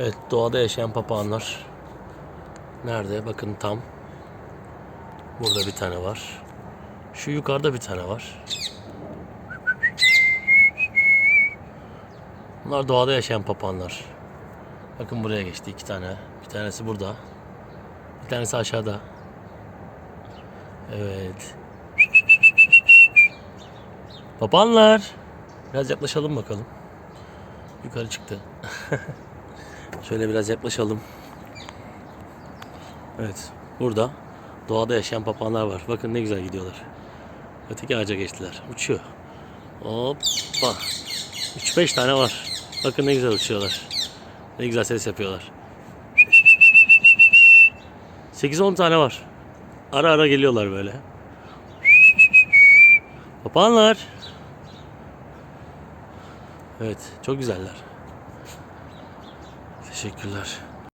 Evet doğada yaşayan papağanlar. Nerede? Bakın tam. Burada bir tane var. Şu yukarıda bir tane var. Bunlar doğada yaşayan papağanlar. Bakın buraya geçti iki tane. Bir tanesi burada. Bir tanesi aşağıda. Evet. Papağanlar. Biraz yaklaşalım bakalım. Yukarı çıktı. Şöyle biraz yaklaşalım. Evet. Burada doğada yaşayan papağanlar var. Bakın ne güzel gidiyorlar. Öteki ağaca geçtiler. Uçuyor. Hoppa. 3-5 tane var. Bakın ne güzel uçuyorlar. Ne güzel ses yapıyorlar. 8-10 tane var. Ara ara geliyorlar böyle. Papağanlar. Evet, çok güzeller. Teşekkürler.